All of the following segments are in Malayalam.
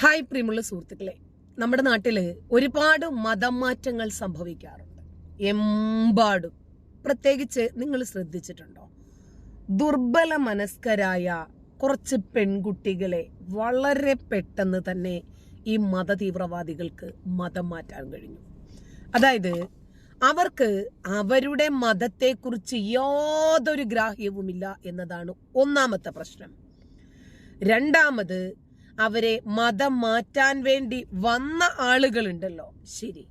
ഹായ് പ്രിയമുള്ള സുഹൃത്തുക്കളെ. നമ്മുടെ നാട്ടിൽ ഒരുപാട് മതം മാറ്റങ്ങൾ സംഭവിക്കാറുണ്ട്. എമ്പാടും. പ്രത്യേകിച്ച് നിങ്ങൾ ശ്രദ്ധിച്ചിട്ടുണ്ടോ? ദുർബല മനസ്കരായ കുറച്ച് പെൺകുട്ടികളെ വളരെ പെട്ടെന്ന് തന്നെ ഈ മത തീവ്രവാദികൾക്ക് മതം മാറ്റാൻ കഴിഞ്ഞു. അതായത് അവർക്ക് അവരുടെ മതത്തെക്കുറിച്ച് യാതൊരു ഗ്രാഹ്യവുമില്ല എന്നതാണ് ഒന്നാമത്തെ പ്രശ്നം. രണ്ടാമത് അവരെ മതം മാറ്റാൻ വേണ്ടി വന്ന ആളുകളുണ്ടല്ലോ. ശരി.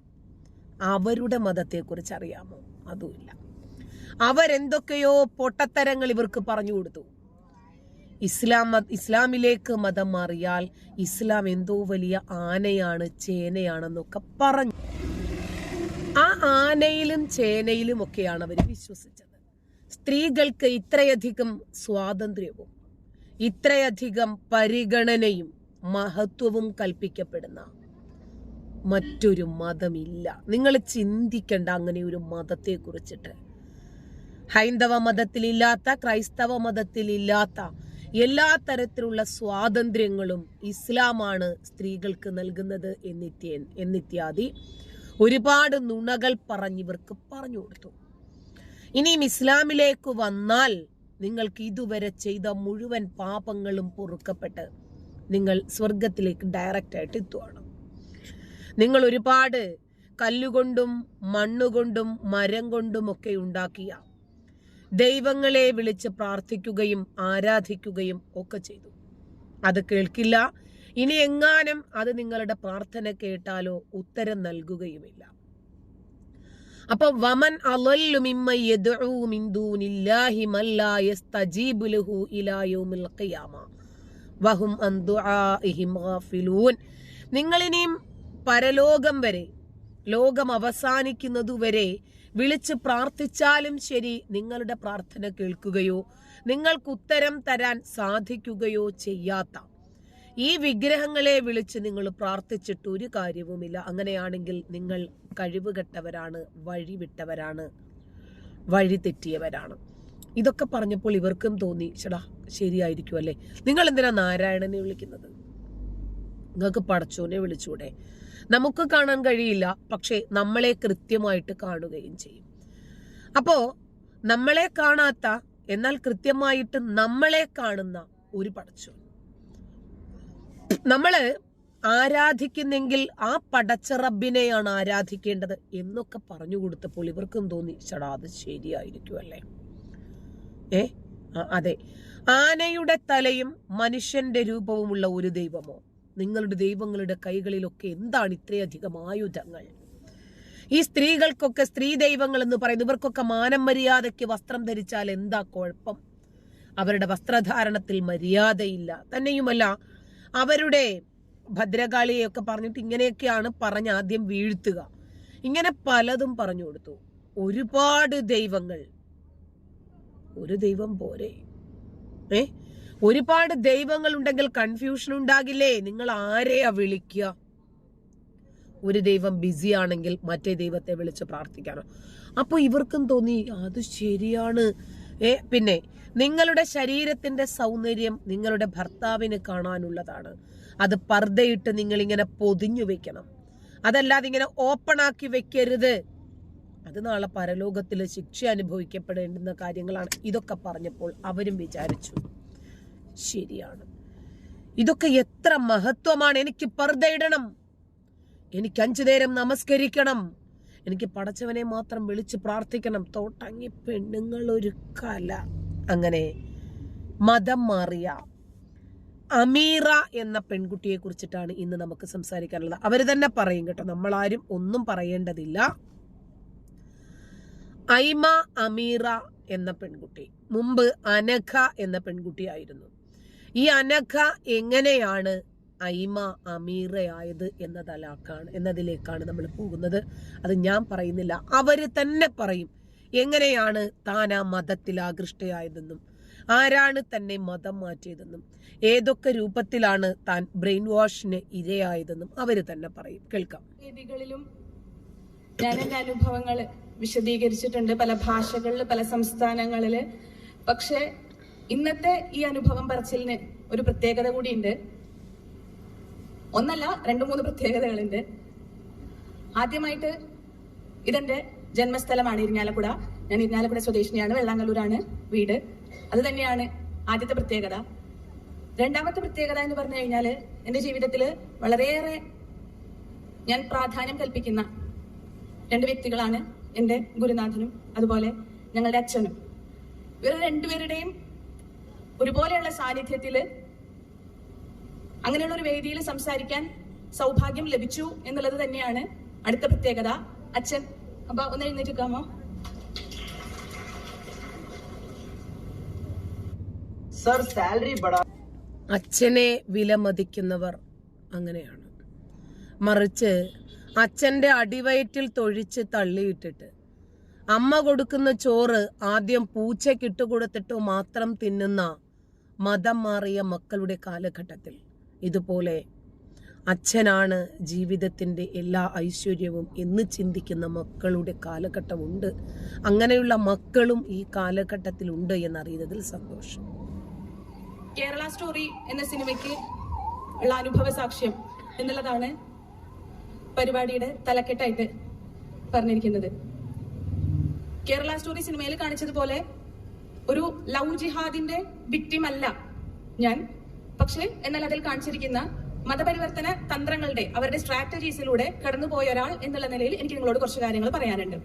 അവരുടെ മതത്തെക്കുറിച്ച് അറിയാമോ അതുമില്ല. അവരെന്തൊക്കെയോ പൊട്ടത്തരങ്ങൾ ഇവർക്ക് പറഞ്ഞു കൊടുത്തു. ഇസ്ലാം ഇസ്ലാമിലേക്ക് മതം മാറിയാൽ ഇസ്ലാം എന്തോ വലിയ ആനയാണ് ചേനയാണെന്നൊക്കെ പറഞ്ഞു. ആ ആനയിലും ചേനയിലും ഒക്കെയാണ് അവർ വിശ്വസിച്ചത്. സ്ത്രീകൾക്ക് ഇത്രയധികം സ്വാതന്ത്ര്യവും ഇത്രയധികം പരിഗണനയും മഹത്വവും കൽപ്പിക്കപ്പെടുന്ന മറ്റൊരു മതമില്ല. നിങ്ങൾ ചിന്തിക്കേണ്ട അങ്ങനെ ഒരു മതത്തെ കുറിച്ചിട്ട് ഹൈന്ദവ മതത്തിലില്ലാത്ത ക്രൈസ്തവ മതത്തിലില്ലാത്ത എല്ലാ തരത്തിലുള്ള സ്വാതന്ത്ര്യങ്ങളും ഇസ്ലാമാണ് സ്ത്രീകൾക്ക് നൽകുന്നത് എന്നിത്യ എന്നിത്യാദി ഒരുപാട് നുണകൾ പറഞ്ഞിവർക്ക് പറഞ്ഞു കൊടുത്തു. ഇനിയും ഇസ്ലാമിലേക്ക് വന്നാൽ നിങ്ങൾക്ക് ഇതുവരെ ചെയ്ത മുഴുവൻ പാപങ്ങളും പൊറുക്കപ്പെട്ട് നിങ്ങൾ സ്വർഗത്തിലേക്ക് ഡയറക്റ്റ് ആയിട്ട് എത്തുവാണ്. നിങ്ങൾ ഒരുപാട് കല്ലുകൊണ്ടും മണ്ണുകൊണ്ടും മരം കൊണ്ടും ഒക്കെ ഉണ്ടാക്കിയ ദൈവങ്ങളെ വിളിച്ച് പ്രാർത്ഥിക്കുകയും ആരാധിക്കുകയും ഒക്കെ ചെയ്തു. അത് കേൾക്കില്ല. ഇനി എങ്ങാനും അത് നിങ്ങളുടെ പ്രാർത്ഥന കേട്ടാലോ ഉത്തരം നൽകുകയുമില്ല. അപ്പൊ വമൻ അളല്ലു വഹും അൻ ദുആഇഹിം ഗാഫിലൂൻ. നിങ്ങൾ ഇനിയും പരലോകം വരെ ലോകം അവസാനിക്കുന്നതുവരെ വിളിച്ച് പ്രാർത്ഥിച്ചാലും ശരി നിങ്ങളുടെ പ്രാർത്ഥന കേൾക്കുകയോ നിങ്ങൾക്ക് ഉത്തരം തരാൻ സാധിക്കുകയോ ചെയ്യാത്ത. ഈ വിഗ്രഹങ്ങളെ വിളിച്ച് നിങ്ങൾ പ്രാർത്ഥിച്ചിട്ട് ഒരു കാര്യവുമില്ല. അങ്ങനെയാണെങ്കിൽ നിങ്ങൾ കഴിവുകെട്ടവരാണ് വഴിവിട്ടവരാണ് വഴി തെറ്റിയവരാണ് ഇതൊക്കെ പറഞ്ഞപ്പോൾ ഇവർക്കും തോന്നി ചേടാ ശരിയായിരിക്കും അല്ലേ? നിങ്ങൾ എന്തിനാ നാരായണനെ വിളിക്കുന്നത്? നിങ്ങൾക്ക് പടച്ചോനെ വിളിച്ചൂടെ. നമുക്ക് കാണാൻ കഴിയില്ല പക്ഷേ നമ്മളെ കൃത്യമായിട്ട് കാണുകയും ചെയ്യും. അപ്പോ നമ്മളെ കാണാത്ത എന്നാൽ കൃത്യമായിട്ട് നമ്മളെ കാണുന്ന ഒരു പടച്ചോൻ. നമ്മൾ ആരാധിക്കുന്നെങ്കിൽ ആ പടച്ച റബ്ബിനെയാണ് ആരാധിക്കേണ്ടത് എന്നൊക്കെ പറഞ്ഞു കൊടുത്തപ്പോൾ ഇവർക്കും തോന്നി ചടാ അത് ശരിയായിരിക്കും അല്ലേ? ഏ? അതെ. ആനയുടെ തലയും മനുഷ്യന്റെ രൂപവുമുള്ള ഒരു ദൈവമോ? നിങ്ങളുടെ ദൈവങ്ങളുടെ കൈകളിലൊക്കെ എന്താണ് ഇത്രയധികം ആയുധങ്ങൾ? ഈ സ്ത്രീകൾക്കൊക്കെ സ്ത്രീ ദൈവങ്ങൾ എന്ന് പറയുന്നത് ഇവർക്കൊക്കെ മാനം മര്യാദയ്ക്ക് വസ്ത്രം ധരിച്ചാൽ എന്താ കുഴപ്പം? അവരുടെ വസ്ത്രധാരണത്തിൽ മര്യാദയില്ല. തന്നെയുമല്ല അവരുടെ ഭദ്രകാളിയെയൊക്കെ പറഞ്ഞിട്ട് ഇങ്ങനെയൊക്കെയാണ് പറഞ്ഞ് ആദ്യം വീഴ്ത്തുക. ഇങ്ങനെ പലതും പറഞ്ഞു കൊടുത്തു. ഒരുപാട് ദൈവങ്ങൾ ഒരു ദൈവം പോരെ. ഏ? ഒരുപാട് ദൈവങ്ങൾ ഉണ്ടെങ്കിൽ കൺഫ്യൂഷൻ ഉണ്ടാകില്ലേ? നിങ്ങൾ ആരെയാ വിളിക്കുക? ഒരു ദൈവം ബിസി ആണെങ്കിൽ മറ്റേ ദൈവത്തെ വിളിച്ച് പ്രാർത്ഥിക്കാനോ. അപ്പോൾ ഇവർക്കും തോന്നി അത് ശരിയാണ്. ഏ പിന്നെ നിങ്ങളുടെ ശരീരത്തിന്റെ സൗന്ദര്യം നിങ്ങളുടെ ഭർത്താവിന് കാണാനുള്ളതാണ്. അത് പർദ്ദയിട്ട് നിങ്ങൾ ഇങ്ങനെ പൊതിഞ്ഞു വെക്കണം. അതല്ലാതെ ഇങ്ങനെ ഓപ്പൺ ആക്കി വെക്കരുത്. അത് നാളെ പരലോകത്തിൽ ശിക്ഷ അനുഭവിക്കപ്പെടേണ്ടുന്ന കാര്യങ്ങളാണ്. ഇതൊക്കെ പറഞ്ഞപ്പോൾ അവരും വിചാരിച്ചു ശരിയാണ്. ഇതൊക്കെ എത്ര മഹത്വമാണ്. എനിക്ക് പർദ്ദയിടണം എനിക്ക് അഞ്ചു നേരം നമസ്കരിക്കണം. എനിക്ക് പടച്ചവനെ മാത്രം വിളിച്ച് പ്രാർത്ഥിക്കണം. തോട്ടങ്ങി പെണ്ണുങ്ങൾ ഒരു കല. അങ്ങനെ മതം മാറിയ അമീറ എന്ന പെൺകുട്ടിയെ കുറിച്ചിട്ടാണ് ഇന്ന് നമുക്ക് സംസാരിക്കാനുള്ളത്. അവർ തന്നെ പറയും കേട്ടോ നമ്മളാരും ഒന്നും പറയേണ്ടതില്ല. ഐമ അമീറ എന്ന പെൺകുട്ടി മുമ്പ് അനഖ എന്ന പെൺകുട്ടിയായിരുന്നു. ഈ അനഖ എങ്ങനെയാണ് ഐമ അമീറയായത് എന്നതിലേക്കാണ് എന്നതിലേക്കാണ് നമ്മൾ പോകുന്നത്. അത് ഞാൻ പറയുന്നില്ല. അവർ തന്നെ പറയും എങ്ങനെയാണ് താൻ ആ മതത്തിൽ ആകൃഷ്ടയായതെന്നും ആരാണ് തന്നെ മതം മാറ്റിയതെന്നും ഏതൊക്കെ രൂപത്തിലാണ് താൻ ബ്രെയിൻ വാഷിന് ഇരയായതെന്നും അവർ തന്നെ പറയും. കേൾക്കാം. വേദികളിലും ഞാൻ അനുഭവങ്ങൾ വിശദീകരിച്ചിട്ടുണ്ട് പല ഭാഷകളിൽ പല സംസ്ഥാനങ്ങളിൽ പക്ഷേ ഇന്നത്തെ ഈ അനുഭവം പറച്ചിലിന് ഒരു പ്രത്യേകത കൂടിയുണ്ട്. ഒന്നല്ല രണ്ടു മൂന്ന് പ്രത്യേകതകളുണ്ട്. ആദ്യമായിട്ട് ഇതെന്റെ ജന്മസ്ഥലമാണ് ഇരിഞ്ഞാലക്കുട ഞാൻ ഇരിഞ്ഞാലക്കുട സ്വദേശിനിയാണ് വെള്ളാങ്കല്ലൂരാണ് വീട്. അത് തന്നെയാണ് ആദ്യത്തെ പ്രത്യേകത. രണ്ടാമത്തെ പ്രത്യേകത എന്ന് പറഞ്ഞു കഴിഞ്ഞാൽ എന്റെ ജീവിതത്തിൽ വളരെയേറെ ഞാൻ പ്രാധാന്യം കൽപ്പിക്കുന്ന രണ്ട് വ്യക്തികളാണ് എന്റെ ഗുരുനാഥനും അതുപോലെ ഞങ്ങളുടെ അച്ഛനും. ഇവർ രണ്ടുപേരുടെയും ഒരുപോലെയുള്ള സാന്നിധ്യത്തിൽ അങ്ങനെയുള്ള ഒരു വേദിയിൽ സംസാരിക്കാൻ സൗഭാഗ്യം ലഭിച്ചു എന്നുള്ളത് തന്നെയാണ് അടുത്ത പ്രത്യേകത. അച്ഛൻ അപ്പൊ ഒന്ന് എഴുന്നേറ്റിരിക്കാമോ സർ സാലറി അച്ഛനെ വിലമതിക്കുന്നവർ അങ്ങനെയാണ്. മറിച്ച് അച്ഛന്റെ അടിവയറ്റിൽ തൊഴിച്ച് തള്ളിയിട്ടിട്ട്. അമ്മ കൊടുക്കുന്ന ചോറ് ആദ്യം പൂച്ചയ്ക്കിട്ട് കൊടുത്തിട്ട് മാത്രം തിന്നുന്ന മതം മാറിയ മക്കളുടെ കാലഘട്ടത്തിൽ. ഇതുപോലെ അച്ഛനാണ് ജീവിതത്തിന്റെ എല്ലാ ഐശ്വര്യവും എന്ന് ചിന്തിക്കുന്ന മക്കളുടെ കാലഘട്ടമുണ്ട്. അങ്ങനെയുള്ള മക്കളും ഈ കാലഘട്ടത്തിലുണ്ട് എന്നറിയുന്നതിൽ സന്തോഷം. കേരള സ്റ്റോറി എന്ന സിനിമയ്ക്ക് ഉള്ള അനുഭവ സാക്ഷ്യം എന്നുള്ളതാണ്. പരിപാടിയുടെ തലക്കെട്ടായിട്ട് പറഞ്ഞിരിക്കുന്നത്. കേരള സ്റ്റോറി സിനിമയിൽ കാണിച്ചതുപോലെ ഒരു ലവ് ജിഹാദിന്റെ വിക്ടിം അല്ല ഞാൻ. പക്ഷേ എന്നാൽ അതിൽ കാണിച്ചിരിക്കുന്ന മതപരിവർത്തന തന്ത്രങ്ങളുടെ അവരുടെ സ്ട്രാറ്റജീസിലൂടെ കടന്നുപോയ ഒരാൾ എന്നുള്ള നിലയിൽ എനിക്ക് നിങ്ങളോട് കുറച്ച് കാര്യങ്ങൾ പറയാനുണ്ട്.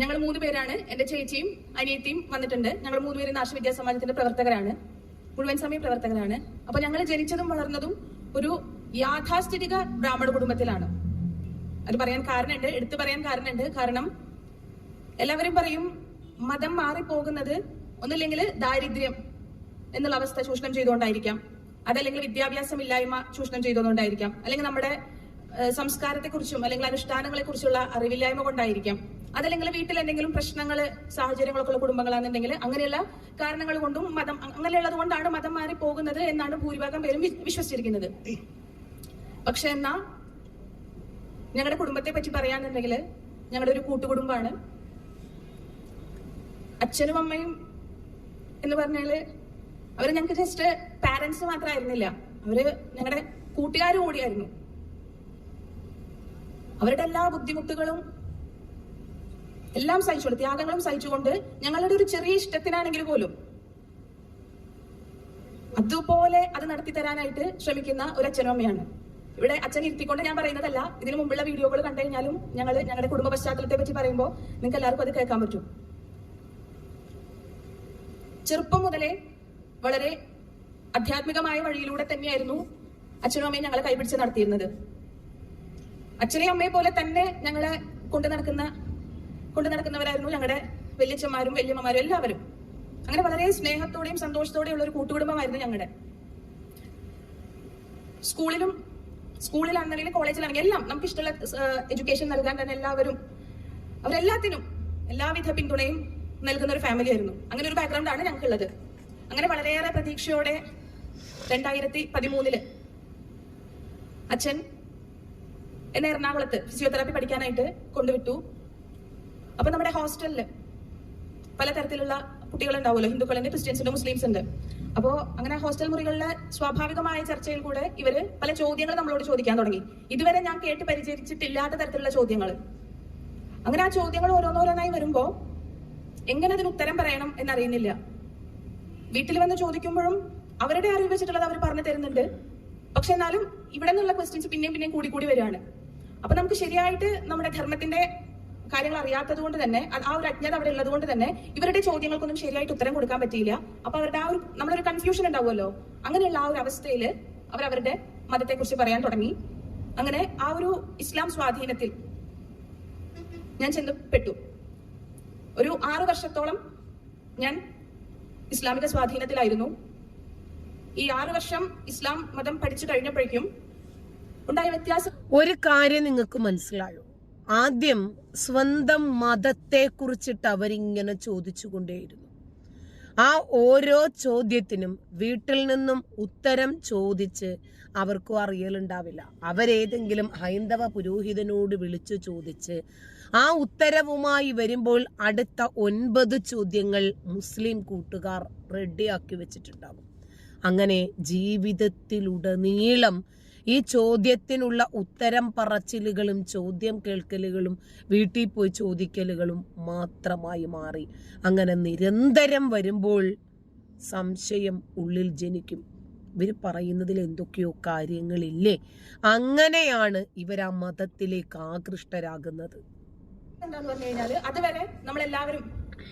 ഞങ്ങൾ മൂന്ന് പേരാണ്. എന്റെ ചേച്ചിയും അനിയത്തിയും വന്നിട്ടുണ്ട്. ഞങ്ങൾ മൂന്ന് പേര് നാശ വിദ്യാസമാജത്തിന്റെ പ്രവർത്തകരാണ്. മുഴുവൻ സമയ പ്രവർത്തകരാണ്. അപ്പൊ ഞങ്ങൾ ജനിച്ചതും വളർന്നതും ഒരു യാഥാസ്ഥിതിക ബ്രാഹ്മണ കുടുംബത്തിലാണ്. അത് പറയാൻ കാരണമുണ്ട് എടുത്തു പറയാൻ കാരണമുണ്ട്. കാരണം എല്ലാവരും പറയും മതം മാറിപ്പോകുന്നത് ഒന്നില്ലെങ്കിൽ ദാരിദ്ര്യം എന്നുള്ള അവസ്ഥ ചൂഷണം ചെയ്തുകൊണ്ടായിരിക്കാം. അതല്ലെങ്കിൽ വിദ്യാഭ്യാസം ഇല്ലായ്മ ചൂഷണം ചെയ്തുകൊണ്ടായിരിക്കാം. അല്ലെങ്കിൽ നമ്മുടെ സംസ്കാരത്തെക്കുറിച്ചും അല്ലെങ്കിൽ അനുഷ്ഠാനങ്ങളെ കുറിച്ചുള്ള അറിവില്ലായ്മ കൊണ്ടായിരിക്കാം. അതല്ലെങ്കിൽ വീട്ടിൽ എന്തെങ്കിലും പ്രശ്നങ്ങൾ സാഹചര്യങ്ങളൊക്കെ ഉള്ള കുടുംബങ്ങളാണെന്നുണ്ടെങ്കിൽ അങ്ങനെയുള്ള കാരണങ്ങൾ കൊണ്ടും മതം അങ്ങനെയുള്ളത് കൊണ്ടാണ് മതം മാറി പോകുന്നത് എന്നാണ് ഭൂരിഭാഗം പേരും വിശ്വസിച്ചിരിക്കുന്നത്. പക്ഷെ എന്നാ ഞങ്ങളുടെ കുടുംബത്തെ പറ്റി പറയാന്നുണ്ടെങ്കിൽ ഞങ്ങളുടെ ഒരു കൂട്ടുകുടുംബാണ്. അച്ഛനും അമ്മയും എന്ന് പറഞ്ഞാൽ അവർ ഞങ്ങൾക്ക് ജസ്റ്റ് പാരന്റ്സ് മാത്രമായിരുന്നില്ല അവർ ഞങ്ങളുടെ കൂട്ടുകാരും കൂടിയായിരുന്നു. അവരുടെ എല്ലാ ബുദ്ധിമുട്ടുകളും എല്ലാം സഹിച്ചുകൊണ്ട് ത്യാഗങ്ങളും സഹിച്ചുകൊണ്ട് ഞങ്ങളുടെ ഒരു ചെറിയ ഇഷ്ടത്തിനാണെങ്കിൽ പോലും അതുപോലെ അത് നടത്തി തരാനായിട്ട് ശ്രമിക്കുന്ന ഒരു അച്ഛനും അമ്മയാണ്. ഇവിടെ അച്ഛൻ ഇരുത്തിക്കൊണ്ട് ഞാൻ പറയുന്നതല്ല ഇതിനു മുമ്പുള്ള വീഡിയോകൾ കണ്ടു കഴിഞ്ഞാലും ഞങ്ങൾ ഞങ്ങളുടെ കുടുംബ പശ്ചാത്തലത്തെ പറ്റി പറയുമ്പോൾ നിങ്ങൾക്ക് എല്ലാവർക്കും അത് കേൾക്കാൻ പറ്റും. ചെറുപ്പം മുതലേ വളരെ ആധ്യാത്മികമായ വഴിയിലൂടെ തന്നെയായിരുന്നു അച്ഛനും അമ്മയും ഞങ്ങളെ കൈപിടിച്ച് നടത്തിയിരുന്നത്. അച്ഛനെയും അമ്മയെ പോലെ തന്നെ ഞങ്ങളെ കൊണ്ടു നടക്കുന്ന കൊണ്ടു നടക്കുന്നവരായിരുന്നു ഞങ്ങളുടെ വലിയച്ഛന്മാരും വലിയമ്മമാരും എല്ലാവരും. അങ്ങനെ വളരെ സ്നേഹത്തോടെയും സന്തോഷത്തോടെയുള്ള ഒരു കൂട്ടുകുടുംബമായിരുന്നു ഞങ്ങളുടെ. സ്കൂളിലും സ്കൂളിലാണെങ്കിലും കോളേജിലാണെങ്കിലും എല്ലാം നമുക്ക് ഇഷ്ടമുള്ള എഡ്യൂക്കേഷൻ നൽകാൻ തന്നെ എല്ലാവരും അവരെല്ലാത്തിനും എല്ലാവിധ പിന്തുണയും നൽകുന്ന ഒരു ഫാമിലി ആയിരുന്നു. അങ്ങനെ ഒരു ബാക്ക്ഗ്രൗണ്ട് ആണ് ഞങ്ങൾക്കുള്ളത്. അങ്ങനെ വളരെയേറെ പ്രതീക്ഷയോടെ രണ്ടായിരത്തി പതിമൂന്നിൽ അച്ഛൻ എന്നെ എറണാകുളത്ത് ഫിസിയോതെറാപ്പി പഠിക്കാനായിട്ട് കൊണ്ടുവിട്ടു. അപ്പൊ നമ്മുടെ ഹോസ്റ്റലിൽ പലതരത്തിലുള്ള കുട്ടികളുണ്ടാവുമല്ലോ ഹിന്ദുക്കളുണ്ട് ക്രിസ്ത്യൻസ് ഉണ്ട് മുസ്ലിംസ് ഉണ്ട് അപ്പോ അങ്ങനെ ഹോസ്റ്റൽ മുറികളിലെ സ്വാഭാവികമായ ചർച്ചയിൽ കൂടെ ഇവർ പല ചോദ്യങ്ങൾ നമ്മളോട് ചോദിക്കാൻ തുടങ്ങി. ഇതുവരെ ഞാൻ കേട്ട് പരിചരിച്ചിട്ടില്ലാത്ത തരത്തിലുള്ള ചോദ്യങ്ങൾ. അങ്ങനെ ആ ചോദ്യങ്ങൾ ഓരോന്നോരോന്നായി വരുമ്പോ എങ്ങനെ അതിന് ഉത്തരം പറയണം എന്നറിയുന്നില്ല. വീട്ടിൽ വന്ന് ചോദിക്കുമ്പോഴും അവരുടെ അറിവ് വെച്ചിട്ടുള്ളത് അവർ പറഞ്ഞു തരുന്നുണ്ട്. പക്ഷെ എന്നാലും ഇവിടെ നിന്നുള്ള ക്വസ്റ്റ്യൻസ് പിന്നെയും പിന്നെയും കൂടി കൂടി വരികയാണ്. അപ്പൊ നമുക്ക് ശരിയായിട്ട് നമ്മുടെ ധർമ്മത്തിന്റെ കാര്യങ്ങൾ അറിയാത്തത് കൊണ്ട് തന്നെ ആ ഒരു അജ്ഞത അവിടെ ഉള്ളത് കൊണ്ട് തന്നെ ഇവരുടെ ചോദ്യങ്ങൾക്കൊന്നും ശരിയായിട്ട് ഉത്തരം കൊടുക്കാൻ പറ്റിയില്ല. അപ്പൊ അവരുടെ ആ ഒരു നമ്മളൊരു കൺഫ്യൂഷൻ ഉണ്ടാവുമല്ലോ. അങ്ങനെയുള്ള ആ ഒരു അവസ്ഥയിൽ അവർ അവരുടെ മതത്തെ കുറിച്ച് പറയാൻ തുടങ്ങി. അങ്ങനെ ആ ഒരു ഇസ്ലാം സ്വാധീനത്തിൽ ഞാൻ ചെന്നപ്പെട്ടു. ഒരു ആറ് വർഷത്തോളം ഞാൻ ഇസ്ലാമിക സ്വാധീനത്തിലായിരുന്നു. ഈ ആറ് വർഷം ഇസ്ലാം മതം പഠിച്ചു കഴിഞ്ഞപ്പോഴേക്കും ഉണ്ടായ വ്യത്യാസം ഒരു കാര്യം നിങ്ങൾക്ക് മനസ്സിലായോ? ആദ്യം സ്വന്തം മതത്തെ കുറിച്ചിട്ട് അവരിങ്ങനെ ചോദിച്ചുകൊണ്ടേയിരുന്നു. ആ ഓരോ ചോദ്യത്തിനും വീട്ടിൽ നിന്നും ഉത്തരം ചോദിച്ച് അവർക്കും അറിയലുണ്ടാവില്ല. അവരേതെങ്കിലും ഹൈന്ദവ പുരോഹിതനോട് വിളിച്ചു ചോദിച്ച് ആ ഉത്തരവുമായി വരുമ്പോൾ അടുത്ത ഒൻപത് ചോദ്യങ്ങൾ മുസ്ലിം കൂട്ടുകാർ റെഡിയാക്കി വെച്ചിട്ടുണ്ടാകും. അങ്ങനെ ജീവിതത്തിലുടനീളം ഈ ചോദ്യത്തിനുള്ള ഉത്തരം പറച്ചിലുകളും ചോദ്യം കേൾക്കലുകളും വീട്ടിൽ പോയി ചോദിക്കലുകളും മാത്രമായി മാറി. അങ്ങനെ നിരന്തരം വരുമ്പോൾ സംശയം ഉള്ളിൽ ജനിക്കും. ഇവർ പറയുന്നതിൽ എന്തൊക്കെയോ കാര്യങ്ങളില്ലേ? അങ്ങനെയാണ് ഇവർ ആ മതത്തിലേക്ക് ആകൃഷ്ടരാകുന്നത്. അതുവരെ നമ്മൾ എല്ലാവരും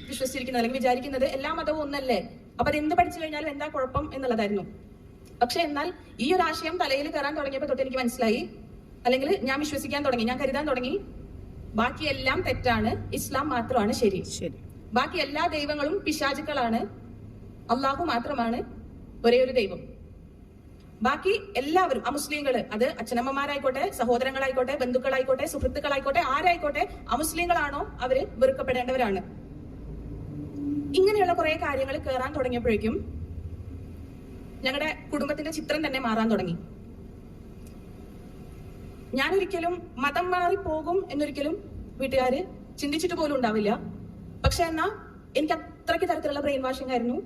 വിശ്വസിച്ചിരിക്കുന്നത് അല്ലെങ്കിൽ വിചാരിക്കുന്നത് എല്ലാ മതവും ഒന്നല്ലേ? അപ്പൊ അത് എന്ത് പഠിച്ചു കഴിഞ്ഞാലും എന്താ കുഴപ്പം എന്നുള്ളതായിരുന്നു. പക്ഷെ എന്നാൽ ഈ ഒരു ആശയം തലയിൽ കയറാൻ തുടങ്ങിയപ്പോൾ തൊട്ട് എനിക്ക് മനസ്സിലായി. അല്ലെങ്കിൽ ഞാൻ വിശ്വസിക്കാൻ തുടങ്ങി ഞാൻ കരുതാൻ തുടങ്ങി. ബാക്കിയെല്ലാം തെറ്റാണ് ഇസ്ലാം മാത്രമാണ് ശരി. ശരി. ബാക്കി എല്ലാ ദൈവങ്ങളും പിശാചുക്കളാണ്. അള്ളാഹു മാത്രമാണ് ഒരേ ഒരു ദൈവം. ബാക്കി എല്ലാവരും അമുസ്ലിങ്ങൾ അത് അച്ഛനമ്മമാരായിക്കോട്ടെ സഹോദരങ്ങളായിക്കോട്ടെ ബന്ധുക്കളായിക്കോട്ടെ സുഹൃത്തുക്കളായിക്കോട്ടെ ആരായിക്കോട്ടെ അമുസ്ലിങ്ങളാണോ അവർ വെറുക്കപ്പെടേണ്ടവരാണ്. ഇങ്ങനെയുള്ള കുറെ കാര്യങ്ങൾ കയറാൻ തുടങ്ങിയപ്പോഴേക്കും ഞങ്ങളുടെ കുടുംബത്തിന്റെ ചിത്രം തന്നെ മാറാൻ തുടങ്ങി. ഞാനൊരിക്കലും മതം മാറി പോകും എന്നൊരിക്കലും വീട്ടുകാര് ചിന്തിച്ചിട്ട് പോലും ഉണ്ടാവില്ല. പക്ഷെ എന്നാ എനിക്ക് അത്രയ്ക്ക് തരത്തിലുള്ള ബ്രെയിൻ വാഷിംഗ് ആയിരുന്നു.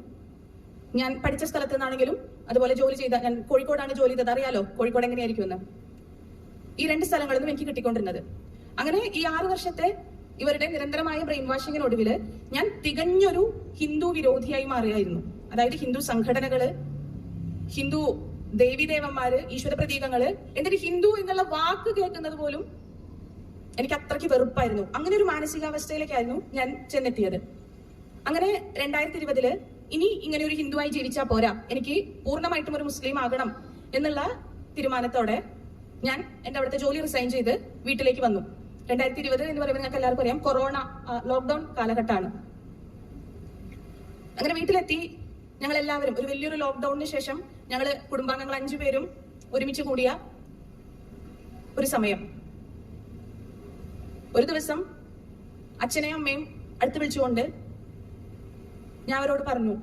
ഞാൻ പഠിച്ച സ്ഥലത്ത് നിന്നാണെങ്കിലും അതുപോലെ ജോലി ചെയ്ത ഞാൻ കോഴിക്കോടാണ് ജോലി ചെയ്തത്. അറിയാലോ കോഴിക്കോട് എങ്ങനെയായിരിക്കും എന്ന് ഈ രണ്ട് സ്ഥലങ്ങളിൽ നിന്നും എനിക്ക് കിട്ടിക്കൊണ്ടിരുന്നത്. അങ്ങനെ ഈ ആറ് വർഷത്തെ ഇവരുടെ നിരന്തരമായ ബ്രെയിൻ വാഷിങ്ങിനൊടുവിൽ ഞാൻ തികഞ്ഞൊരു ഹിന്ദു വിരോധിയായി മാറിയായിരുന്നു അതായത് ഹിന്ദു സംഘടനകൾ ഹിന്ദു ദേവിദേവന്മാര് ഈശ്വര പ്രതീകങ്ങൾ എന്നിട്ട് ഹിന്ദു എന്നുള്ള വാക്ക് കേൾക്കുന്നത് പോലും എനിക്ക് അത്രയ്ക്ക് വെറുപ്പായിരുന്നു. അങ്ങനെ ഒരു മാനസികാവസ്ഥയിലേക്കായിരുന്നു ഞാൻ ചെന്നെത്തിയത്. അങ്ങനെ രണ്ടായിരത്തി ഇരുപതിൽ ഇനി ഇങ്ങനെ ഒരു ഹിന്ദുവായി ജീവിച്ചാൽ പോരാ. എനിക്ക് പൂർണമായിട്ടും ഒരു മുസ്ലിം ആകണം എന്നുള്ള തീരുമാനത്തോടെ ഞാൻ എന്റെ അവിടുത്തെ ജോലി റിസൈൻ ചെയ്ത് വീട്ടിലേക്ക് വന്നു. രണ്ടായിരത്തി ഇരുപത് എന്ന് പറയുമ്പോൾ ഞങ്ങൾക്ക് എല്ലാവർക്കും അറിയാം കൊറോണ ലോക്ക്ഡൌൺ കാലഘട്ടമാണ്. അങ്ങനെ വീട്ടിലെത്തി ഞങ്ങൾ എല്ലാവരും ഒരു വലിയൊരു ലോക്ക്ഡൌണിന് ശേഷം ഞങ്ങൾ കുടുംബാംഗങ്ങൾ അഞ്ചു പേരും ഒരുമിച്ച് കൂടിയ ഒരു സമയം. ഒരു ദിവസം അച്ഛനെയും അമ്മയും അടുത്ത് വിളിച്ചുകൊണ്ട് ഞാൻ അവരോട് പറഞ്ഞു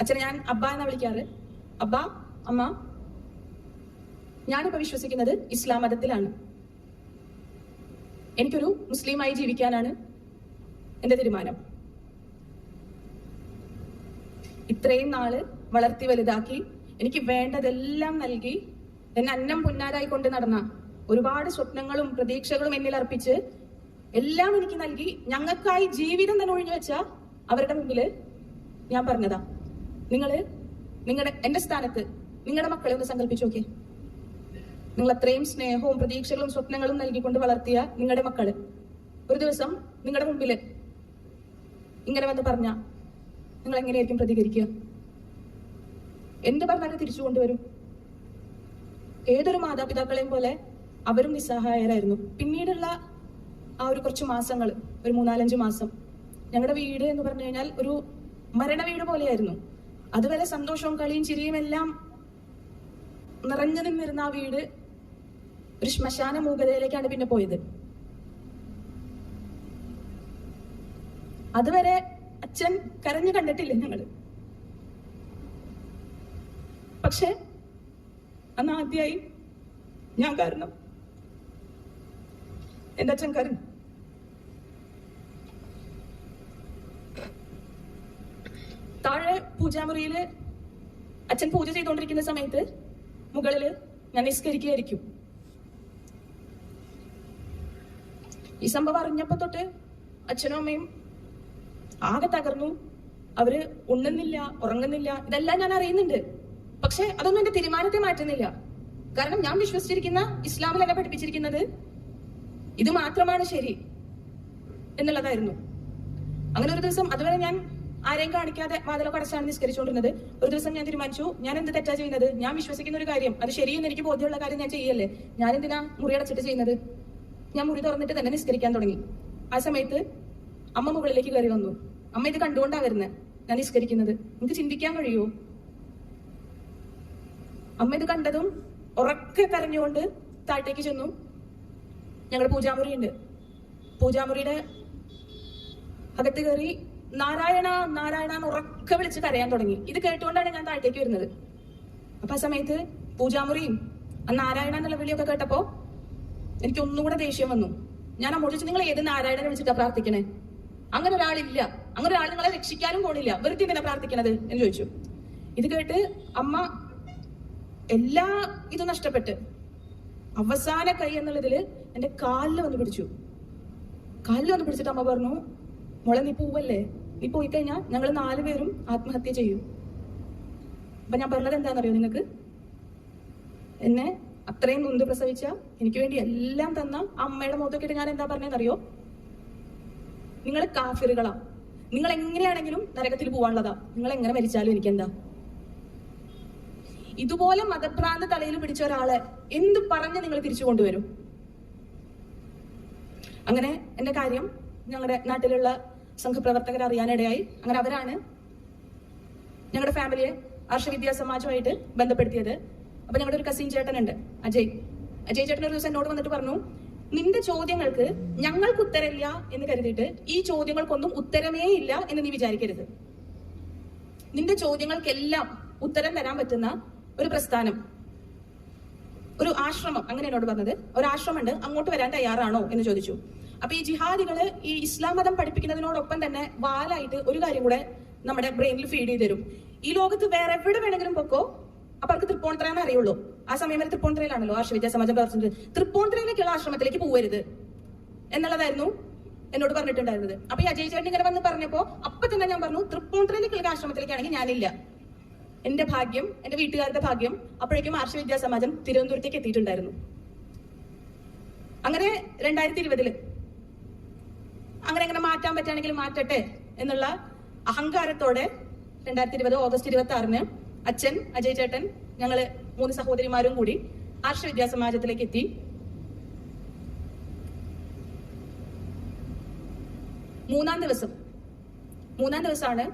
അച്ഛനെ ഞാൻ അബ്ബ എന്നാ വിളിക്കാറ്? അബ്ബ അമ്മ ഞാനിപ്പോ വിശ്വസിക്കുന്നത് ഇസ്ലാം മതത്തിലാണ്. എനിക്കൊരു മുസ്ലിമായി ജീവിക്കാനാണ് എന്റെ തീരുമാനം. ഇത്രയും നാൾ വളർത്തി വലുതാക്കി എനിക്ക് വേണ്ടതെല്ലാം നൽകി എന്നെ അന്നം പുന്നാരായി കൊണ്ട് നടന്ന ഒരുപാട് സ്വപ്നങ്ങളും പ്രതീക്ഷകളും എന്നിൽ അർപ്പിച്ച് എല്ലാം എനിക്ക് നൽകി ഞങ്ങൾക്കായി ജീവിതം തന്നെ ഒഴിഞ്ഞു വെച്ച അവരുടെ മുമ്പിൽ ഞാൻ പറഞ്ഞതാ. നിങ്ങൾ നിങ്ങളുടെ എന്റെ സ്ഥാനത്ത് നിങ്ങളുടെ മക്കളെ ഒന്ന് സങ്കല്പിച്ചു നോക്കിയേ. നിങ്ങൾ അത്രയും സ്നേഹവും പ്രതീക്ഷകളും സ്വപ്നങ്ങളും നൽകിക്കൊണ്ട് വളർത്തിയ നിങ്ങളുടെ മക്കൾ. ഒരു ദിവസം നിങ്ങളുടെ മുമ്പിൽ ഇങ്ങനെ വന്ന് പറഞ്ഞ നിങ്ങൾ എങ്ങനെയായിരിക്കും പ്രതികരിക്കുക? എന്ത് പറഞ്ഞാലും തിരിച്ചു കൊണ്ടുവരും. ഏതൊരു മാതാപിതാക്കളെയും പോലെ അവരും നിസ്സഹായരായിരുന്നു. പിന്നീടുള്ള ആ ഒരു കുറച്ച് മാസങ്ങൾ ഒരു മൂന്നാലഞ്ച് മാസം ഞങ്ങളുടെ വീട് എന്ന് പറഞ്ഞു കഴിഞ്ഞാൽ ഒരു മരണ വീട് പോലെയായിരുന്നു. അതുവരെ സന്തോഷവും കളിയും ചിരിയും എല്ലാം നിറഞ്ഞു നിന്നിരുന്ന ആ വീട് ഒരു ശ്മശാന മൂകതയിലേക്കാണ് പിന്നെ പോയത്. അതുവരെ അച്ഛൻ കരഞ്ഞു കണ്ടിട്ടില്ല ഞങ്ങൾ പക്ഷെ അന്ന് ആദ്യമായി ഞാൻ കാരണം എന്റെ അച്ഛൻ കരഞ്ഞു. താഴെ പൂജാമുറിയിൽ അച്ഛൻ പൂജ ചെയ്തുകൊണ്ടിരിക്കുന്ന സമയത്ത് മുകളിൽ ഞാൻ നിസ്കരിക്കുകയായിരിക്കും. ഈ സംഭവം അറിഞ്ഞപ്പോ തൊട്ട് അച്ഛനും അമ്മയും ആകെ തകർന്നു. അവർ ഉണ്ണുന്നില്ല ഉറങ്ങുന്നില്ല. ഇതെല്ലാം ഞാൻ അറിയുന്നുണ്ട്. പക്ഷെ അതൊന്നും എന്റെ തീരുമാനത്തെ മാറ്റുന്നില്ല. കാരണം ഞാൻ വിശ്വസിച്ചിരിക്കുന്ന ഇസ്ലാമിൽ എന്നെ പഠിപ്പിച്ചിരിക്കുന്നത് ഇത് മാത്രമാണ് ശരി എന്നുള്ളതായിരുന്നു. അങ്ങനെ ഒരു ദിവസം അതുവരെ ഞാൻ ആരെയും കാണിക്കാതെ വാതിലൊക്കെ അടച്ചാണ് നിസ്കരിച്ചുകൊണ്ടിരുന്നത്. ഒരു ദിവസം ഞാൻ തീരുമാനിച്ചു ഞാൻ എന്ത് തെറ്റാ ചെയ്യുന്നത്? ഞാൻ വിശ്വസിക്കുന്ന ഒരു കാര്യം. അത് ശരിയെന്ന് എനിക്ക് ബോധ്യമുള്ള കാര്യം ഞാൻ ചെയ്യല്ലേ? ഞാൻ എന്തിനാ മുറി അടച്ചിട്ട് ചെയ്യുന്നത്? ഞാൻ മുറി തുറന്നിട്ട് തന്നെ നിസ്കരിക്കാൻ തുടങ്ങി. ആ സമയത്ത് അമ്മ മുകളിലേക്ക് കയറി വന്നു. അമ്മ ഇത് കണ്ടുകൊണ്ടാ വരുന്നത് ഞാൻ നിസ്കരിക്കുന്നത്. നിങ്ങക്ക് ചിന്തിക്കാൻ കഴിയുമോ അമ്മ ഇത് കണ്ടതും ഉറക്കെ കരഞ്ഞുകൊണ്ട് താഴത്തേക്ക് ചെന്നു. ഞങ്ങളുടെ പൂജാമുറി ഉണ്ട് പൂജാമുറിയുടെ അകത്ത് കയറി നാരായണ നാരായണ എന്ന് ഉറക്കെ വിളിച്ച് കരയാൻ തുടങ്ങി. ഇത് കേട്ടുകൊണ്ടാണ് ഞാൻ താഴത്തേക്ക് വരുന്നത്. അപ്പൊ ആ സമയത്ത് പൂജാമുറിയും ആ നാരായണ എന്നുള്ള വിളിയൊക്കെ കേട്ടപ്പോ എനിക്ക് ഒന്നുകൂടെ ദേഷ്യം വന്നു. ഞാൻ അമ്മോട് നിങ്ങൾ ഏത് നാരായണനെ വിളിച്ചിട്ടാ പ്രാർത്ഥിക്കണേ? അങ്ങനെ ഒരാളില്ല അങ്ങനെ ഒരാൾ നിങ്ങളെ രക്ഷിക്കാനും പോണില്ല. വെറുതെ ഇങ്ങനെ പ്രാർത്ഥിക്കണത്? എന്ന് ചോദിച്ചു. ഇത് കേട്ട് അമ്മ എല്ലാ ഇതും നഷ്ടപ്പെട്ട് അവസാന കൈ എന്നുള്ളതിൽ എന്റെ കാലിൽ വന്ന് പിടിച്ചു. കാലിൽ വന്ന് പിടിച്ചിട്ട് അമ്മ പറഞ്ഞു മോളെ നീ പോവല്ലേ? നീ പോയി കഴിഞ്ഞാൽ ഞങ്ങൾ നാലുപേരും ആത്മഹത്യ ചെയ്യും. അപ്പൊ ഞാൻ പറഞ്ഞത് എന്താണെന്നറിയോ നിങ്ങൾക്ക് എന്നെ അത്രയും നൊന്ത് പ്രസവിച്ച എനിക്ക് വേണ്ടി എല്ലാം തന്ന അമ്മയുടെ മുഖത്തൊക്കെ ഞാൻ എന്താ പറഞ്ഞതെന്നറിയോ? നിങ്ങൾ കാഫിറുകളാ. നിങ്ങൾ എങ്ങനെയാണെങ്കിലും നരകത്തിൽ പോവാനുള്ളതാ. നിങ്ങൾ എങ്ങനെ മരിച്ചാലും എനിക്കെന്താ? ഇതുപോലെ മതഭ്രാന്ത് തലയിൽ പിടിച്ച ഒരാളെ എന്ത് പറഞ്ഞ് നിങ്ങൾ തിരിച്ചു കൊണ്ടുവരും? അങ്ങനെ എന്റെ കാര്യം ഞങ്ങളുടെ നാട്ടിലുള്ള സംഘപ്രവർത്തകർ അറിയാനിടയായി. അങ്ങനെ അവരാണ് ഞങ്ങളുടെ ഫാമിലിയെ ആർഷവിദ്യാ സമാജമായിട്ട് ബന്ധപ്പെടുത്തിയത്. അപ്പൊ ഞങ്ങളുടെ ഒരു കസിൻ ചേട്ടനുണ്ട് അജയ്. അജയ് ചേട്ടൻ ഒരു ദിവസം എന്നോട് വന്നിട്ട് പറഞ്ഞു നിന്റെ ചോദ്യങ്ങൾക്ക് ഞങ്ങൾക്ക് ഉത്തരമില്ല എന്ന് കരുതിയിട്ട് ഈ ചോദ്യങ്ങൾക്കൊന്നും ഉത്തരമേ ഇല്ല എന്ന് നീ വിചാരിക്കരുത്. നിന്റെ ചോദ്യങ്ങൾക്കെല്ലാം ഉത്തരം തരാൻ പറ്റുന്ന ഒരു പ്രസ്ഥാനം ഒരു ആശ്രമം അങ്ങനെ എന്നോട് പറഞ്ഞത്. ഒരു ആശ്രമം ഉണ്ട് അങ്ങോട്ട് വരാൻ തയ്യാറാണോ എന്ന് ചോദിച്ചു. അപ്പൊ ഈ ജിഹാദികൾ ഈ ഇസ്ലാം മതം പഠിപ്പിക്കുന്നതിനോടൊപ്പം തന്നെ വാലായിട്ട് ഒരു കാര്യം കൂടെ നമ്മുടെ ബ്രെയിനിൽ ഫീഡ് ചെയ്ത് തരും. ഈ ലോകത്ത് വേറെ എവിടെ വേണമെങ്കിലും പൊക്കോ അപ്പൊ അവർക്ക് തൃപ്പൂണിത്തറയെന്ന് അറിയുള്ളൂ. ആ സമയം വരെ തൃപ്പൂണിത്തറയിലാണല്ലോ ആശ്രവിദ്യാ സമാജം പ്രവർത്തിച്ചത്. തൃപ്പൂണിത്തറയിലേക്കുള്ള ആശ്രമത്തിലേക്ക് പോകരുത് എന്നുള്ളതായിരുന്നു എന്നോട് പറഞ്ഞിട്ടുണ്ടായിരുന്നത്. അപ്പൊ ഈ അജയ് ചേട്ടൻ ഇങ്ങനെ വന്ന് പറഞ്ഞപ്പോ അപ്പൊ തന്നെ ഞാൻ പറഞ്ഞു തൃപ്പൂണിത്തറയിലേക്കുള്ള ആശ്രമത്തിലേക്കാണെങ്കിൽ ഞാനില്ല. എന്റെ ഭാഗ്യം എന്റെ വീട്ടുകാരുടെ ഭാഗ്യം അപ്പോഴേക്കും ആർഷവിദ്യാ സമാജം തിരുവനന്തപുരത്തേക്ക് എത്തിയിട്ടുണ്ടായിരുന്നു. അങ്ങനെ രണ്ടായിരത്തി ഇരുപതിൽ അങ്ങനെ അങ്ങനെ മാറ്റാൻ പറ്റുകയാണെങ്കിൽ മാറ്റട്ടെ എന്നുള്ള അഹങ്കാരത്തോടെ രണ്ടായിരത്തി ഇരുപത് ഓഗസ്റ്റ് ഇരുപത്തി ആറിന് അച്ഛൻ അജയ് ചേട്ടൻ ഞങ്ങൾ മൂന്ന് സഹോദരിമാരും കൂടി ആർഷ വിദ്യാസമാജത്തിലേക്ക് എത്തി. മൂന്നാം ദിവസം മൂന്നാം ദിവസമാണ്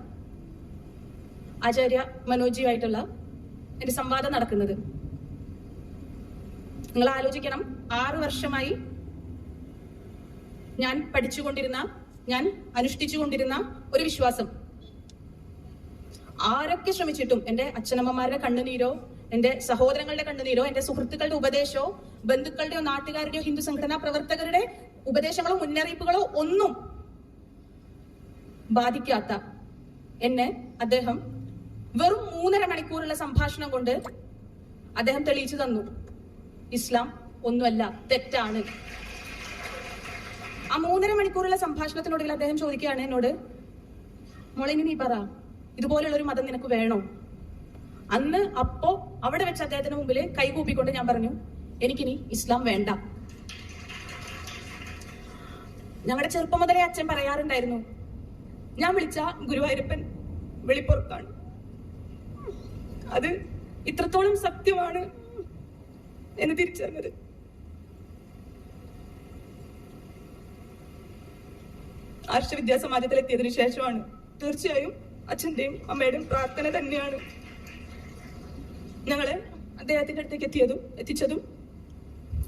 ആചാര്യ മനോജിയുമായിട്ടുള്ള എന്റെ സംവാദം നടക്കുന്നത്. നിങ്ങൾ ആലോചിക്കണം ആറു വർഷമായി ഞാൻ പഠിച്ചുകൊണ്ടിരുന്ന ഞാൻ അനുഷ്ഠിച്ചുകൊണ്ടിരുന്ന ഒരു വിശ്വാസം. ആരൊക്കെ ശ്രമിച്ചിട്ടും എന്റെ അച്ഛനമ്മമാരുടെ കണ്ണുനീരോ എന്റെ സഹോദരങ്ങളുടെ കണ്ണുനീരോ എന്റെ സുഹൃത്തുക്കളുടെ ഉപദേശമോ ബന്ധുക്കളുടെയോ നാട്ടുകാരുടെയോ ഹിന്ദു സംഘടനാ പ്രവർത്തകരുടെ ഉപദേശങ്ങളോ മുന്നറിയിപ്പുകളോ ഒന്നും ബാധിക്കാത്ത എന്നെ അദ്ദേഹം വെറും മൂന്നര മണിക്കൂറുള്ള സംഭാഷണം കൊണ്ട് അദ്ദേഹം തെളിയിച്ചു തന്നു. ഇസ്ലാം ഒന്നുമല്ല തെറ്റാണ്. ആ മൂന്നര മണിക്കൂറുള്ള സംഭാഷണത്തിനൊടുവിൽ അദ്ദേഹം ചോദിക്കുകയാണ് എന്നോട് മോളെ ഇനി നീ പറ. ഇതുപോലുള്ള ഒരു മതം നിനക്ക് വേണോ? അന്ന് അപ്പോ അവിടെ വെച്ച് അദ്ദേഹത്തിന് മുമ്പിൽ കൈകൂപ്പിക്കൊണ്ട് ഞാൻ പറഞ്ഞു എനിക്കിനി ഇസ്ലാം വേണ്ട. ഞങ്ങളുടെ ചെറുപ്പം മുതലേ അച്ഛൻ പറയാറുണ്ടായിരുന്നു ഞാൻ വിളിച്ച ഗുരുവായൂരപ്പൻ വെളിപ്പുറത്താണ്. അത് ഇത്രത്തോളം സത്യമാണ് എന്ന് തിരിച്ചറിഞ്ഞത്. ആർഷ വിദ്യാസമാജത്തിലെത്തിയതിനു ശേഷമാണ് തീർച്ചയായും അച്ഛന്റെയും അമ്മയുടെയും പ്രാർത്ഥന തന്നെയാണ്. ഞങ്ങളെ അദ്ദേഹത്തിന്റെ അടുത്തേക്ക് എത്തിയതും എത്തിച്ചതും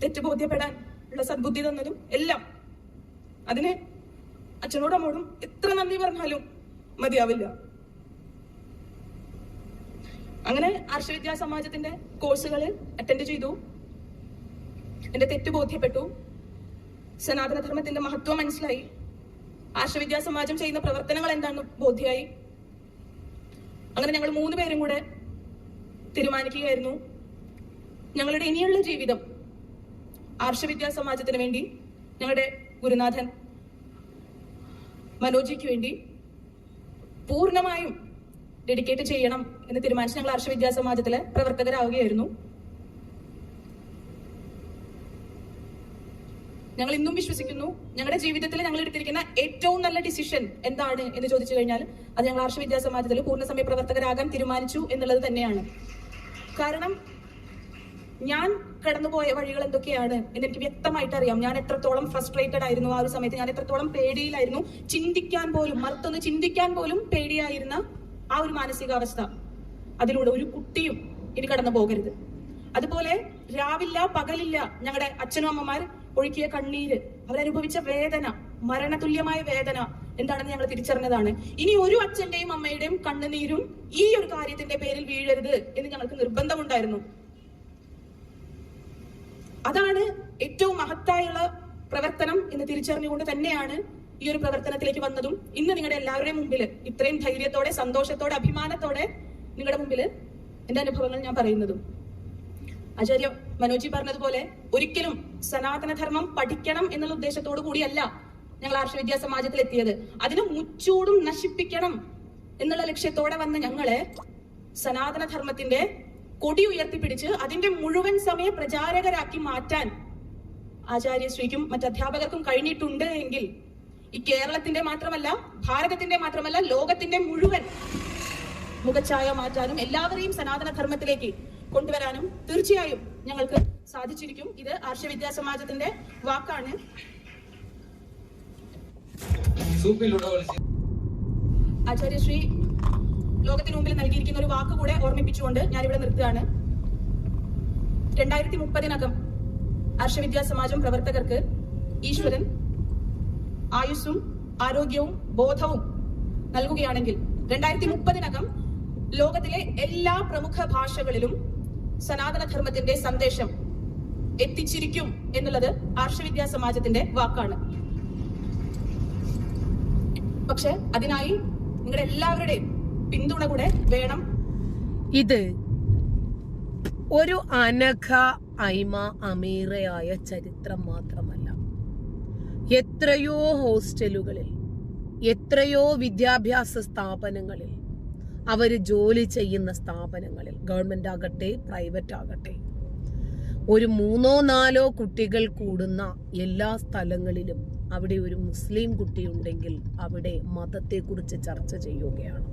തെറ്റ് ബോധ്യപ്പെടാൻ ഉള്ള സദ്ബുദ്ധി തന്നതും എല്ലാം അതിന് അച്ഛനോടും അമ്മോടും എത്ര നന്ദി പറഞ്ഞാലും മതിയാവില്ല. അങ്ങനെ ആർഷവിദ്യാ സമാജത്തിന്റെ കോഴ്സുകൾ അറ്റൻഡ് ചെയ്തു. എന്റെ തെറ്റ് ബോധ്യപ്പെട്ടു. സനാതനധർമ്മത്തിന്റെ മഹത്വം മനസ്സിലായി. ആർഷവിദ്യാ സമാജം ചെയ്യുന്ന പ്രവർത്തനങ്ങൾ എന്താണെന്ന് ബോധ്യമായി അങ്ങനെ ഞങ്ങൾ മൂന്ന് പേരും കൂടെ തീരുമാനിക്കുകയായിരുന്നു. ഞങ്ങളുടെ ഇനിയുള്ള ജീവിതം ആർഷവിദ്യാ സമാജത്തിന് വേണ്ടി ഞങ്ങളുടെ ഗുരുനാഥൻ മനോജിക്ക് വേണ്ടി പൂർണമായും ഡെഡിക്കേറ്റ് ചെയ്യണം എന്ന് തീരുമാനിച്ച് ഞങ്ങൾ ആർഷവിദ്യാ സമാജത്തിലെ പ്രവർത്തകരാവുകയായിരുന്നു. ഞങ്ങൾ ഇന്നും വിശ്വസിക്കുന്നു. ഞങ്ങളുടെ ജീവിതത്തിൽ ഞങ്ങൾ എടുത്തിരിക്കുന്ന ഏറ്റവും നല്ല ഡിസിഷൻ എന്താണ് എന്ന് ചോദിച്ചു കഴിഞ്ഞാൽ അത് ഞങ്ങൾ ആർഷ വിദ്യാസമാജത്തിൽ പൂർണസമയ പ്രവർത്തകരാകാൻ തീരുമാനിച്ചു എന്നുള്ളത് തന്നെയാണ്. കാരണം ഞാൻ കടന്നുപോയ വഴികൾ എന്തൊക്കെയാണ് എന്ന് എനിക്ക് വ്യക്തമായിട്ട് അറിയാം. ഞാൻ എത്രത്തോളം ഫ്രസ്ട്രേറ്റഡ് ആയിരുന്നു ആ ഒരു സമയത്ത്. ഞാൻ എത്രത്തോളം പേടിയിലായിരുന്നു. ചിന്തിക്കാൻ പോലും മറുത്തൊന്ന് ചിന്തിക്കാൻ പോലും പേടിയായിരുന്ന ആ ഒരു മാനസികാവസ്ഥ. അതിലൂടെ ഒരു കുട്ടിയും ഇനി കടന്നു പോകരുത്. അതുപോലെ രാവില്ല പകലില്ല ഞങ്ങളുടെ അച്ഛനും അമ്മമാർ ഒഴുക്കിയ കണ്ണീര് അവരനുഭവിച്ച വേദന മരണതുല്യമായ വേദന എന്താണെന്ന് ഞങ്ങൾ തിരിച്ചറിഞ്ഞതാണ്. ഇനി ഒരു അച്ഛന്റെയും അമ്മയുടെയും കണ്ണുനീരും ഈ ഒരു കാര്യത്തിന്റെ പേരിൽ വീഴരുത് എന്ന് ഞങ്ങൾക്ക് നിർബന്ധമുണ്ടായിരുന്നു. അതാണ് ഏറ്റവും മഹത്തായുള്ള പ്രവർത്തനം എന്ന് തിരിച്ചറിഞ്ഞുകൊണ്ട് തന്നെയാണ് ഈ ഒരു പ്രവർത്തനത്തിലേക്ക് വന്നതും. ഇന്ന് നിങ്ങളുടെ എല്ലാവരുടെയും മുമ്പിൽ ഇത്രയും ധൈര്യത്തോടെ സന്തോഷത്തോടെ അഭിമാനത്തോടെ നിങ്ങളുടെ മുമ്പിൽ എന്റെ അനുഭവങ്ങൾ ഞാൻ പറയുന്നതും. ആചാര്യ മനോജി പറഞ്ഞതുപോലെ ഒരിക്കലും സനാതനധർമ്മം പഠിക്കണം എന്നുള്ള ഉദ്ദേശത്തോടു കൂടിയല്ല ഞങ്ങൾ ആർഷവിദ്യാ സമാജത്തിൽ എത്തിയത് അതിന് മുച്ചൂടും നശിപ്പിക്കണം എന്നുള്ള ലക്ഷ്യത്തോടെ വന്ന ഞങ്ങളെ സനാതനധർമ്മത്തിന്റെ കൊടി ഉയർത്തിപ്പിടിച്ച് അതിന്റെ മുഴുവൻ സമയ പ്രചാരകരാക്കി മാറ്റാൻ ആചാര്യശ്രീക്കും മറ്റ് അധ്യാപകർക്കും കഴിഞ്ഞിട്ടുണ്ട് എങ്കിൽ ഈ കേരളത്തിന്റെ മാത്രമല്ല ഭാരതത്തിന്റെ മാത്രമല്ല ലോകത്തിന്റെ മുഴുവൻ മുഖച്ഛായ മാറ്റാനും എല്ലാവരെയും സനാതന ധർമ്മത്തിലേക്ക് കൊണ്ടുവരാനും തീർച്ചയായും ഞങ്ങൾക്ക് സാധിച്ചിരിക്കും. ഇത് ആർഷവിദ്യാ സമാജത്തിന്റെ വാക്കാണ്. ആചാര്യശ്രീ ലോകത്തിന് മുമ്പിൽ നൽകിയിരിക്കുന്ന ഒരു വാക്ക് കൂടെ ഓർമ്മിപ്പിച്ചുകൊണ്ട് ഞാനിവിടെ നിർത്തുകയാണ്. രണ്ടായിരത്തി മുപ്പതിനകം ആർഷവിദ്യാ സമാജം പ്രവർത്തകർക്ക് ഈശ്വരൻ ആയുസ്സും ആരോഗ്യവും ബോധവും നൽകുകയാണെങ്കിൽ രണ്ടായിരത്തി മുപ്പതിനകം ലോകത്തിലെ എല്ലാ പ്രമുഖ ഭാഷകളിലും സനാതന ധർമ്മത്തിന്റെ സന്ദേശം എത്തിച്ചിരിക്കും എന്നുള്ളത് ആർഷവിദ്യാ സമാജത്തിന്റെ വാക്കാണ്. പക്ഷെ അതിനായി നിങ്ങളുടെ എല്ലാവരുടെയും പിന്തുണ കൂടെ വേണം. ഇത് ഒരു അനഘ ഐമ അമീറയായ ചരിത്രം മാത്രമല്ല. എത്രയോ ഹോസ്റ്റലുകളിൽ എത്രയോ വിദ്യാഭ്യാസ സ്ഥാപനങ്ങളിൽ അവർ ജോലി ചെയ്യുന്ന സ്ഥാപനങ്ങളിൽ ഗവൺമെന്റ് ആകട്ടെ പ്രൈവറ്റ് ആകട്ടെ. ഒരു മൂന്നോ നാലോ കുട്ടികൾ കൂടുന്ന എല്ലാ സ്ഥലങ്ങളിലും അവിടെ ഒരു മുസ്ലിം കുട്ടിയുണ്ടെങ്കിൽ അവിടെ മതത്തെക്കുറിച്ച് ചർച്ച ചെയ്യുകയാണ്.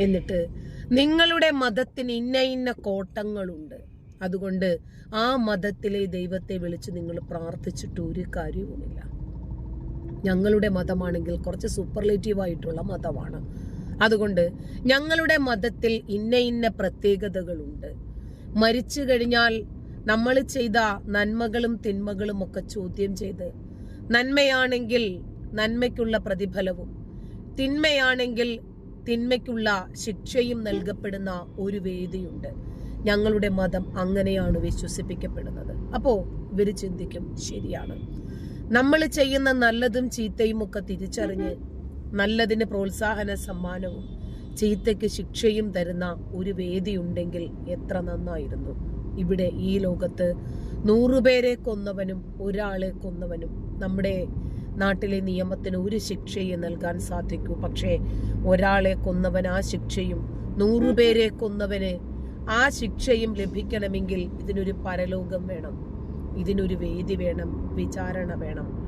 എന്നിട്ട് നിങ്ങളുടെ മതത്തിന് ഇന്ന ഇന്ന കോട്ടങ്ങളുണ്ട്. അതുകൊണ്ട് ആ മതത്തിലെ ദൈവത്തെ വിളിച്ച് നിങ്ങൾ പ്രാർത്ഥിച്ചിട്ട് ഒരു കാര്യവുമില്ല. ഞങ്ങളുടെ മതമാണെങ്കിൽ കുറച്ച് സൂപ്പർലേറ്റീവായിട്ടുള്ള മതമാണ്. അതുകൊണ്ട് ഞങ്ങളുടെ മതത്തിൽ ഇന്ന ഇന്ന പ്രത്യേകതകളുണ്ട്. മരിച്ചു കഴിഞ്ഞാൽ നമ്മൾ ചെയ്ത നന്മകളും തിന്മകളും ഒക്കെ ചോദ്യം ചെയ്ത് നന്മയാണെങ്കിൽ നന്മയ്ക്കുള്ള പ്രതിഫലവും തിന്മയാണെങ്കിൽ തിന്മയ്ക്കുള്ള ശിക്ഷയും നൽകപ്പെടുന്ന ഒരു വേദിയുണ്ട്. ഞങ്ങളുടെ മതം അങ്ങനെയാണ് വിശ്വസിപ്പിക്കപ്പെടുന്നത്. അപ്പോൾ ഇവർ ചിന്തിക്കും ശരിയാണ്. നമ്മൾ ചെയ്യുന്ന നല്ലതും ചീത്തയും ഒക്കെ തിരിച്ചറിഞ്ഞ് നല്ലതിന് പ്രോത്സാഹന സമ്മാനവും ചീത്തയ്ക്ക് ശിക്ഷയും തരുന്ന ഒരു വേദിയുണ്ടെങ്കിൽ എത്ര നന്നായിരുന്നു. ഇവിടെ ഈ ലോകത്ത് നൂറുപേരെ കൊന്നവനും ഒരാളെ കൊന്നവനും നമ്മുടെ നാട്ടിലെ നിയമത്തിന് ഒരു ശിക്ഷയും നൽകാൻ സാധിക്കൂ. പക്ഷേ ഒരാളെ കൊന്നവൻ ആ ശിക്ഷയും നൂറുപേരെ കൊന്നവന് ആ ശിക്ഷയും ലഭിക്കണമെങ്കിൽ ഇതിനൊരു പരലോകം വേണം. ഇതിനൊരു വേദി വേണം. വിചാരണ വേണം.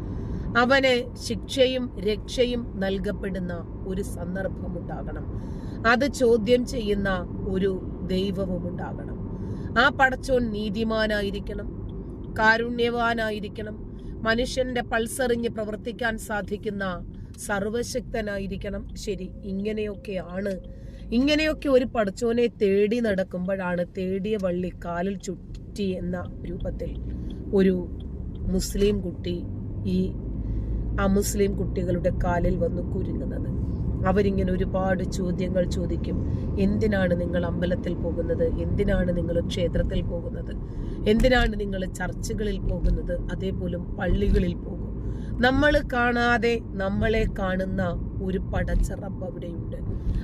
അവന് ശിക്ഷയും രക്ഷയും നൽകപ്പെടുന്ന ഒരു സന്ദർഭം ഉണ്ടാകണം അത് ചോദ്യം ചെയ്യുന്ന ഒരു ദൈവവും ഉണ്ടാകണം ആ പടച്ചോൻ നീതിമാനായിരിക്കണം കാരുണ്യവാനായിരിക്കണം മനുഷ്യന്റെ പൾസറിഞ്ഞ് പ്രവർത്തിക്കാൻ സാധിക്കുന്ന സർവശക്തനായിരിക്കണം. ശരി ഇങ്ങനെയൊക്കെയാണ്. ഇങ്ങനെയൊക്കെ ഒരു പടച്ചോനെ തേടി നടക്കുമ്പോഴാണ് തേടിയ വള്ളി കാലിൽ ചുറ്റി എന്ന രൂപത്തിൽ ഒരു മുസ്ലിം കുട്ടി ഈ അമുസ്ലിം കുട്ടികളുടെ കാലിൽ വന്ന് കുരുങ്ങുന്നത്. അവരിങ്ങനെ ഒരുപാട് ചോദ്യങ്ങൾ ചോദിക്കും. എന്തിനാണ് നിങ്ങൾ അമ്പലത്തിൽ പോകുന്നത്? എന്തിനാണ് നിങ്ങൾ ക്ഷേത്രത്തിൽ പോകുന്നത്? എന്തിനാണ് നിങ്ങൾ ചർച്ചുകളിൽ പോകുന്നത്? അതേപോലെ പള്ളികളിൽ പോകും. നമ്മൾ കാണാതെ നമ്മളെ കാണുന്ന ഒരു പടച്ച റബ്ബ് അവിടെയുണ്ട്.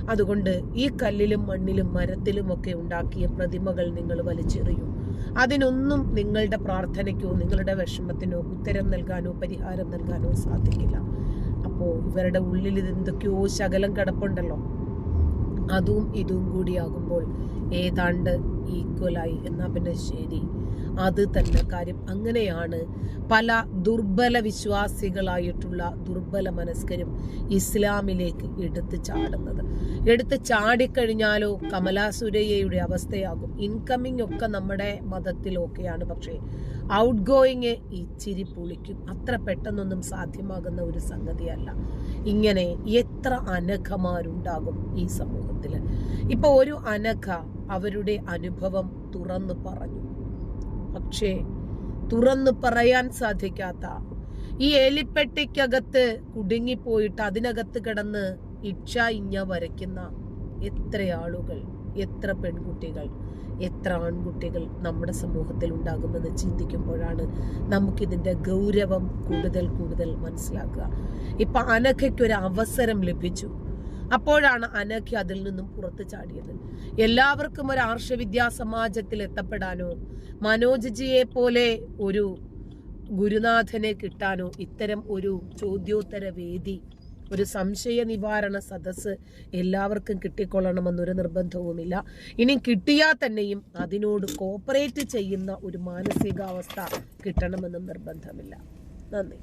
അതുകൊണ്ട് ഈ കല്ലിലും മണ്ണിലും മരത്തിലും ഒക്കെ ഉണ്ടാക്കിയ പ്രതിമകൾ നിങ്ങൾ വലിച്ചെറിയൂ. അതിനൊന്നും നിങ്ങളുടെ പ്രാർത്ഥനയ്ക്കോ നിങ്ങളുടെ വിഷമത്തിനോ ഉത്തരം നൽകാനോ പരിഹാരം നൽകാനോ സാധിക്കില്ല. അപ്പോൾ ഇവരുടെ ഉള്ളിൽ ഇത് എന്തൊക്കെയോ ശകലം കിടപ്പുണ്ടല്ലോ. അതും ഇതും കൂടിയാകുമ്പോൾ ഏതാണ്ട് ഈക്വലായി എന്നാൽ പിന്നെ ശരി. അത് തന്നെ കാര്യം. അങ്ങനെയാണ് പല ദുർബല വിശ്വാസികളായിട്ടുള്ള ദുർബല മനസ്കരും ഇസ്ലാമിലേക്ക് എടുത്ത് ചാടുന്നത്. എടുത്ത് ചാടിക്കഴിഞ്ഞാലോ കമലാ സുരയ്യയുടെ അവസ്ഥയാകും. ഇൻകമ്മിങ് ഒക്കെ നമ്മുടെ മതത്തിലൊക്കെയാണ്. പക്ഷേ ഔട്ട് ഗോയിങ് ഇച്ചിരി പൊളിക്കും. അത്ര പെട്ടെന്നൊന്നും സാധ്യമാകുന്ന ഒരു സംഗതിയല്ല. ഇങ്ങനെ എത്ര അനഘമാരുണ്ടാകും ഈ സമൂഹത്തിൽ ഇപ്പൊ ഒരു അനഘ അവരുടെ അനുഭവം തുറന്നു പറഞ്ഞു. പക്ഷേ തുറന്നു പറയാൻ സാധിക്കാത്ത ഈ എലിപ്പെട്ടിക്കകത്ത് കുടുങ്ങിപ്പോയിട്ട് അതിനകത്ത് കിടന്ന് ഇച്ഛ ഇഞ്ഞ വരയ്ക്കുന്ന എത്ര ആളുകൾ എത്ര പെൺകുട്ടികൾ എത്ര ആൺകുട്ടികൾ നമ്മുടെ സമൂഹത്തിൽ ഉണ്ടാകുമെന്ന് ചിന്തിക്കുമ്പോഴാണ് നമുക്കിതിന്റെ ഗൗരവം കൂടുതൽ കൂടുതൽ മനസ്സിലാക്കുക. ഇപ്പം അനഘയ്ക്കൊരു അവസരം ലഭിച്ചു. അപ്പോഴാണ് അനഘ അതിൽ നിന്നും പുറത്തു ചാടിയത്. എല്ലാവർക്കും ഒരു ആർഷവിദ്യാ സമാജത്തിൽ എത്തപ്പെടാനോ മനോജ്ജിയെ പോലെ ഒരു ഗുരുനാഥനെ കിട്ടാനോ ഇത്തരം ഒരു ചോദ്യോത്തര വേദി ഒരു സംശയ നിവാരണ സദസ് എല്ലാവർക്കും കിട്ടിക്കൊള്ളണമെന്നൊരു നിർബന്ധവുമില്ല. ഇനി കിട്ടിയാൽ തന്നെയും അതിനോട് കോപ്പറേറ്റ് ചെയ്യുന്ന ഒരു മാനസികാവസ്ഥ കിട്ടണമെന്നും നിർബന്ധമില്ല. നന്ദി.